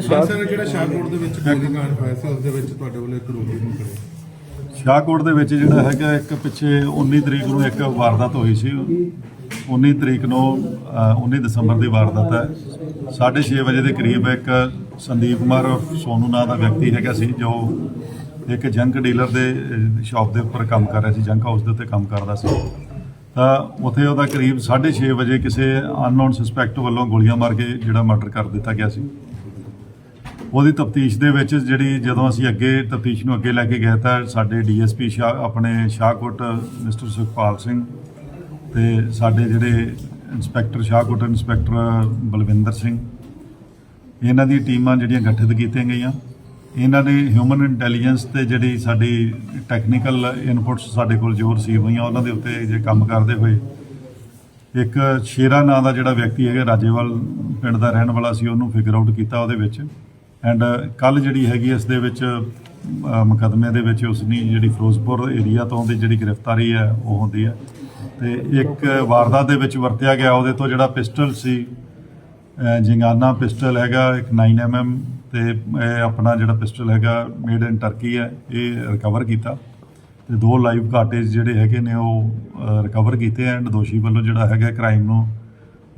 Sir ਜਿਹੜਾ ਸ਼ਾਹਕੋਟ ਦੇ ਵਿੱਚ ਗੋਲੀकांड ਹੋਇਆ ਸੀ ਉਸ ਦੇ ਵਿੱਚ ਤੁਹਾਡੇ ਵੱਲੋਂ ਇੱਕ ਰੋਗੀ ਨੂੰ ਕਰਿਆ ਸ਼ਾਹਕੋਟ ਦੇ ਵਿੱਚ ਜਿਹੜਾ ਹੈਗਾ ਇੱਕ ਪਿੱਛੇ 19 ਤਰੀਕ ਨੂੰ ਇੱਕ ਵਾਰਦਾਤ ਹੋਈ ਸੀ। 19 ਤਰੀਕ ਨੂੰ ਅ, 19 ਦਸੰਬਰ ਦੀ ਵਾਰਦਾਤ ਹੈ। 6:30 ਵਜੇ ਦੇ ਕਰੀਬ ਇੱਕ ਸੰਦੀਪ ਕੁਮਾਰ ਸੋਨੂ ਨਾਂ ਦਾ ਵਿਅਕਤੀ ਹੈਗਾ ਸੀ ਜੋ ਇੱਕ ਜੰਕ ਡੀਲਰ ਦੇ ਸ਼ਾਪ ਦੇ ਉੱਪਰ ਕੰਮ ਕਰ ਰਿਹਾ ਸੀ ਜੰਕ ਹਾਊਸ ਦੇ ਉੱਤੇ ਕੰਮ ਕਰਦਾ ਸੀ। ਤਾਂ ਉੱਥੇ ਉਹਦਾ ਕਰੀਬ 6:30 ਵਜੇ ਕਿਸੇ ਅਨਨੋਨ ਸਸਪੈਕਟ ਵੱਲੋਂ ਗੋਲੀਆਂ ਮਾਰ ਕੇ ਜਿਹੜਾ ਮਰਡਰ ਕਰ ਦਿੱਤਾ ਗਿਆ ਸੀ। ਉਹਦੀ ਤਫਤੀਸ਼ ਦੇ ਵਿੱਚ ਜਿਹੜੀ ਜਦੋਂ ਅਸੀਂ ਅੱਗੇ ਤਫਤੀਸ਼ ਨੂੰ ਅੱਗੇ ਲੈ ਕੇ ਗਏ ਤਾਂ ਸਾਡੇ ਡੀਐਸਪੀ ਸ਼ਾਹ ਆਪਣੇ ਸ਼ਾਹਕੋਟ ਮਿਸਟਰ ਸੁਖਪਾਲ ਸਿੰਘ ਤੇ ਸਾਡੇ ਜਿਹੜੇ ਇੰਸਪੈਕਟਰ, ਸ਼ਾਹਕੋਟ ਇੰਸਪੈਕਟਰ ਬਲਵਿੰਦਰ ਸਿੰਘ, ਇਹਨਾਂ ਦੀ ਟੀਮਾਂ ਜਿਹੜੀਆਂ ਗਠਿਤ ਕੀਤੀਆਂ ਗਈਆਂ। ਇਹਨਾਂ ਨੇ ਹਿਊਮਨ ਇੰਟੈਲੀਜੈਂਸ ਤੇ ਜਿਹੜੀ ਸਾਡੀ ਟੈਕਨੀਕਲ ਇਨਪੁਟਸ ਸਾਡੇ ਕੋਲ ਜੋ ਰਿਸੀਵ ਹੋਈਆਂ, ਉਹਨਾਂ ਦੇ ਉੱਤੇ ਜੇ ਕੰਮ ਕਰਦੇ ਹੋਏ, ਇੱਕ ਸ਼ੇਰਾ ਨਾਂ ਦਾ ਜਿਹੜਾ ਵਿਅਕਤੀ ਹੈਗਾ, ਰਾਜੇਵਾਲ ਪਿੰਡ ਦਾ ਰਹਿਣ ਵਾਲਾ ਸੀ, ਉਹਨੂੰ ਫਿਗਰ ਆਊਟ ਕੀਤਾ ਉਹਦੇ ਵਿੱਚ। ਐਂਡ uh, ਕੱਲ ਜਿਹੜੀ ਹੈਗੀ ਇਸ ਦੇ ਵਿੱਚ ਅ, ਮੁਕੱਦਮੇ ਦੇ ਵਿੱਚ ਉਸ ਜਿਹੜੀ ਫਿਰੋਜ਼ਪੁਰ ਏਰੀਆ ਤੋਂ ਦੀ ਜਿਹੜੀ ਗ੍ਰਿਫਤਾਰੀ ਹੈ ਉਹ ਹੁੰਦੀ ਹੈ। ਤੇ ਇੱਕ ਵਾਰਦਾਤ ਦੇ ਵਿੱਚ ਵਰਤਿਆ ਗਿਆ ਉਹਦੇ ਤੋਂ ਜਿਹੜਾ ਪਿਸਟਲ ਸੀ ਅ, ਜਿੰਗਾਨਾ ਪਿਸਟਲ ਹੈਗਾ ਇੱਕ 9mm ਤੇ ਇਹ ਆਪਣਾ ਜਿਹੜਾ ਪਿਸਟਲ ਹੈਗਾ ਮੇਡ ਇਨ ਟਰਕੀ ਹੈ ਇਹ ਰਿਕਵਰ ਕੀਤਾ। ਤੇ ਦੋ ਲਾਈਵ ਕਾਟੇਜ ਜਿਹੜੇ ਹੈਗੇ ਨੇ ਉਹ ਰਿਕਵਰ ਕੀਤੇ ਐਂਡ ਦੋਸ਼ੀ ਵੱਲੋਂ ਜਿਹੜਾ ਹੈਗਾ ਕ੍ਰਾਈਮ ਨੂੰ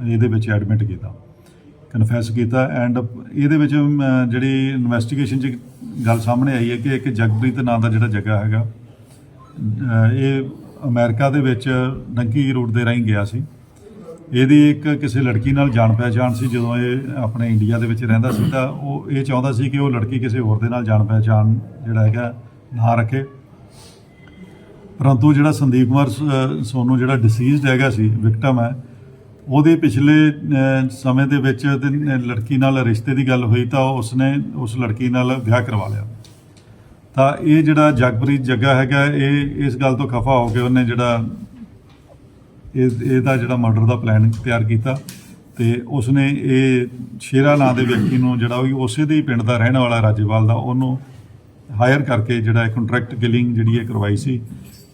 ਇਹਦੇ ਵਿੱਚ ਐਡਮਿਟ ਕੀਤਾ। ਕਨਫੈਸ ਕੀਤਾ ਐਂਡ ਇਹਦੇ ਵਿੱਚ ਜਿਹੜੀ ਇਨਵੈਸਟੀਗੇਸ਼ਨ 'ਚ ਗੱਲ ਸਾਹਮਣੇ ਆਈ ਹੈ ਕਿ ਇੱਕ ਜਗਪ੍ਰੀਤ ਨਾਂ ਦਾ ਜਿਹੜਾ ਜਗ੍ਹਾ ਹੈਗਾ ਇਹ ਅਮਰੀਕਾ ਦੇ ਵਿੱਚ ਡੰਕੀ ਰੂਟ ਦੇ ਰਾਹੀਂ ਗਿਆ ਸੀ। ਇਹਦੀ ਇੱਕ ਕਿਸੇ ਲੜਕੀ ਨਾਲ ਜਾਣ ਪਹਿਚਾਣ ਸੀ, ਜਦੋਂ ਇਹ ਆਪਣੇ ਇੰਡੀਆ ਦੇ ਵਿੱਚ ਰਹਿੰਦਾ ਸੀ ਤਾਂ ਉਹ ਇਹ ਚਾਹੁੰਦਾ ਸੀ ਕਿ ਉਹ ਲੜਕੀ ਕਿਸੇ ਹੋਰ ਦੇ ਨਾਲ ਜਾਣ ਪਹਿਚਾਣ ਜਿਹੜਾ ਹੈਗਾ, ਨਾ ਰੱਖੇ। ਪਰੰਤੂ ਜਿਹੜਾ ਸੰਦੀਪ ਕੁਮਾਰ ਸ- ਸੋਨੂ ਜਿਹੜਾ ਡਿਸੀਜ਼ਡ ਹੈਗਾ ਸੀ ਵਿਕਟਮ ਹੈ ਉਹਦੇ ਪਿਛਲੇ ਸਮੇਂ ਦੇ ਵਿੱਚ ਲੜਕੀ ਨਾਲ ਰਿਸ਼ਤੇ ਦੀ ਗੱਲ ਹੋਈ ਤਾਂ ਉਸਨੇ ਉਸ ਲੜਕੀ ਨਾਲ ਵਿਆਹ ਕਰਵਾ ਲਿਆ। ਤਾਂ ਇਹ ਜਿਹੜਾ ਜਗਪ੍ਰੀਤ ਜੱਗਾ ਹੈਗਾ, ਇਹ ਇਸ ਗੱਲ ਤੋਂ ਖਫਾ ਹੋ ਕੇ ਉਹਨੇ ਜਿਹੜਾ ਇਹ ਇਹਦਾ ਜਿਹੜਾ ਮਰਡਰ ਦਾ ਪਲਾਨ ਤਿਆਰ ਕੀਤਾ ਤੇ ਉਸਨੇ ਇਹ ਸ਼ੇਰਾ ਨਾਂ ਦੇ ਵਿਅਕਤੀ ਨੂੰ ਜਿਹੜਾ ਉਹ ਉਸੇ ਦੇ ਪਿੰਡ ਦਾ ਰਹਿਣ ਵਾਲਾ ਰਾਜੇਵਾਲ ਦਾ ਉਹਨੂੰ ਹਾਇਰ ਕਰਕੇ ਜਿਹੜਾ ਕੰਟਰੈਕਟ ਕਿਲਿੰਗ ਜਿਹੜੀ ਇਹ ਕਰਵਾਈ ਸੀ,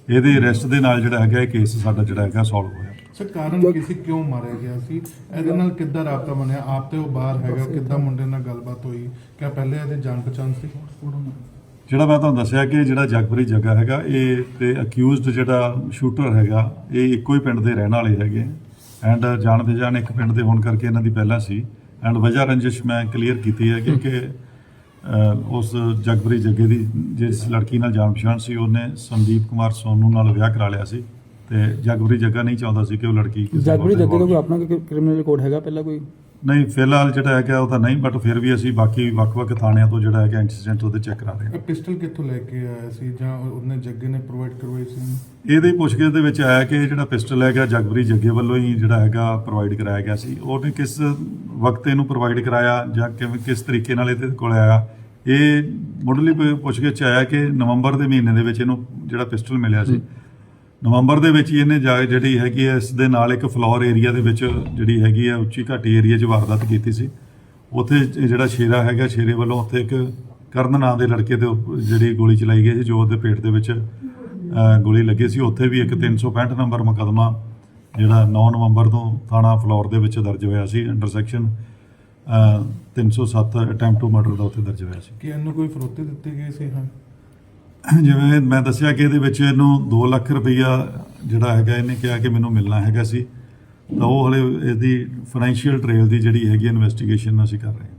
ਇਹਦੇ ਅਰੈਸਟ ਦੇ ਨਾਲ ਜਿਹੜਾ ਹੈਗਾ ਇਹ ਕੇਸ ਸਾਡਾ ਜਿਹੜਾ ਹੈਗਾ ਸੋਲਵ ਹੋਇਆ। ਸਰ ਕਾਰਨ ਕਿਸੇ ਕਿਉਂ ਮਾਰਿਆ ਗਿਆ ਸੀ? ਇਹਦੇ ਨਾਲ ਕਿੱਦਾਂ ਰਾਬਤਾ ਬਣਿਆ? ਆਪ ਤੇ ਉਹ ਬਾਹਰ ਹੈਗਾ ਕਿੱਦਾਂ ਮੁੰਡੇ ਨਾਲ ਗੱਲਬਾਤ ਹੋਈ? ਕਿਆ ਪਹਿਲੇ ਇਹਦੇ ਜਾਣ ਪਛਾਣ ਸੀ? ਜਿਹੜਾ ਮੈਂ ਤੁਹਾਨੂੰ ਦੱਸਿਆ ਕਿ ਜਿਹੜਾ ਜਗਪਰੀ ਜਗ੍ਹਾ ਹੈਗਾ ਇਹ ਤੇ ਅਕਿਊਜ਼ਡ ਜਿਹੜਾ ਸ਼ੂਟਰ ਹੈਗਾ ਇਹ ਇੱਕੋ ਹੀ ਪਿੰਡ ਦੇ ਰਹਿਣ ਵਾਲੇ ਹੈਗੇ। ਐਂਡ ਜਾਣ ਪਛਾਣ ਇੱਕ ਪਿੰਡ ਦੇ ਹੋਣ ਕਰਕੇ ਇਹਨਾਂ ਦੀ ਪਹਿਲਾਂ ਸੀ। ਐਂਡ ਵਜ੍ਹਾ ਰੰਜਿਸ਼ ਮੈਂ ਕਲੀਅਰ ਕੀਤੀ ਹੈ ਕਿ ਉਸ ਜਗਪਰੀ ਜੱਗੇ ਦੀ ਜਿਸ ਲੜਕੀ ਨਾਲ ਜਾਣ ਪਛਾਣ ਸੀ ਉਹਨੇ ਸੰਦੀਪ ਕੁਮਾਰ ਸੋਨੂ ਨਾਲ ਵਿਆਹ ਕਰਾ ਲਿਆ ਸੀ। ਤੇ ਜਗਪਰੀ ਜੱਗਾ ਨਹੀਂ ਚਾਹੁੰਦਾ ਸੀ ਕਿ ਉਹ ਲੜਕੀ ਕਿਸੇ ਹੋਰ ਜਗਪ੍ਰੀਤ ਦੇ ਜੱਗੇ ਦਾ ਕੋਈ ਆਪਣਾ ਕ੍ਰਿਮੀਨਲ ਰਿਕਾਰਡ ਹੈਗਾ ਪਹਿਲਾਂ ਕੋਈ? ਨਹੀਂ ਫਿਲਹਾਲ ਜਿਹੜਾ ਹੈਗਾ ਉਹ ਤਾਂ ਨਹੀਂ ਬਟ ਫਿਰ ਵੀ ਅਸੀਂ ਬਾਕੀ ਵੱਖ-ਵੱਖ ਥਾਣਿਆਂ ਤੋਂ ਜਿਹੜਾ ਹੈਗਾ ਇੰਸੀਡੈਂਟ ਉਹਦੇ ਚੈੱਕ ਕਰਾ ਰਹੇ ਹਾਂ। ਇਹ ਪਿਸਟਲ ਕਿੱਥੋਂ ਲੈ ਕੇ ਆਇਆ ਸੀ ਜਾਂ ਉਹਨੇ ਜੱਗੇ ਨੇ ਪ੍ਰੋਵਾਈਡ ਕਰਵਾਈ ਸੀ? ਇਹਦੇ ਪੁੱਛਗਿੱਛ ਦੇ ਵਿੱਚ ਆਇਆ ਕਿ ਇਹ ਜਿਹੜਾ ਪਿਸਟਲ ਹੈਗਾ ਜਗਬਰੀ ਜੱਗੇ ਵੱਲੋਂ ਹੀ ਜਿਹੜਾ ਹੈਗਾ ਪ੍ਰੋਵਾਈਡ ਕਰਾਇਆ ਗਿਆ ਸੀ। ਉਹਨੇ ਕਿਸ ਵਕਤ ਇਹਨੂੰ ਪ੍ਰੋਵਾਈਡ ਕਰਾਇਆ ਜਾਂ ਕਿਵੇਂ ਕਿਸ ਤਰੀਕੇ ਨਾਲ ਇਹਦੇ ਕੋਲ ਆਇਆ? ਇਹ ਮੁੱਢਲੀ ਪੁ- ਪੁੱਛਗਿੱਛ 'ਚ ਆਇਆ ਕਿ ਨਵੰਬਰ ਦੇ ਮਹੀਨੇ ਦੇ ਵਿੱਚ ਇਹਨੂੰ ਜਿਹੜਾ ਪਿਸਟਲ ਮਿਲਿਆ ਸੀ। ਨਵੰਬਰ ਦੇ ਵਿੱਚ ਹੀ ਇਹਨੇ ਜਾ ਜਿਹੜੀ ਹੈਗੀ ਹੈ, ਇਸ ਦੇ ਨਾਲ ਇੱਕ ਫਲੋਰ ਏਰੀਆ ਦੇ ਵਿੱਚ ਜਿਹੜੀ ਹੈਗੀ ਹੈ, ਉੱਚੀ ਘਾਟੀ ਏਰੀਆ 'ਚ ਵਾਰਦਾਤ ਕੀਤੀ ਸੀ। ਉੱਥੇ ਜਿਹੜਾ ਸ਼ੇਰਾ ਹੈਗਾ, ਸ਼ੇਰੇ ਵੱਲੋਂ ਉੱਥੇ ਇੱਕ ਕਰਨ ਨਾਂ ਦੇ ਲੜਕੇ ਤੇ ਉੱਪ- ਜਿਹੜੀ ਗੋਲੀ ਚਲਾਈ ਗਈ ਸੀ, ਜੋ ਉਹਦੇ ਪੇਟ ਦੇ ਵਿੱਚ ਗੋਲੀ ਲੱਗੀ ਸੀ। ਉੱਥੇ ਵੀ ਇੱਕ 365 ਨੰਬਰ ਮੁਕੱਦਮਾ ਜਿਹੜਾ 9 ਨਵੰਬਰ ਤੋਂ ਥਾਣਾ ਫਲੋਰ ਦੇ ਵਿੱਚ ਦਰਜ ਹੋਇਆ ਸੀ। Under section 307 attempt to murder ਦਾ ਉੱਥੇ ਦਰਜ ਹੋਇਆ ਸੀ। ਕਿ ਇਹਨੂੰ ਕੋਈ ਫਰੋਤੀ ਦਿੱਤੀ ਗਈ ਸੀ, ਹਾਂ। ਜਿਵੇਂ ਮੈਂ ਦੱਸਿਆ ਕਿ ਇਹਦੇ ਵਿੱਚ ਇਹਨੂੰ 2 ਲੱਖ ਰੁਪਈਆ ਜਿਹੜਾ ਹੈਗਾ, ਇਹਨੇ ਕਿਹਾ ਕਿ ਮੈਨੂੰ ਮਿਲਣਾ ਹੈਗਾ ਸੀ। ਤਾਂ ਉਹ ਹਲੇ ਇਹਦੀ ਫਾਈਨੈਂਸ਼ੀਅਲ ਟ੍ਰੇਲ ਦੀ ਜਿਹੜੀ ਹੈਗੀ ਇਨਵੈਸਟੀਗੇਸ਼ਨ ਅਸੀਂ ਕਰ ਰਹੇ ਹਾਂ।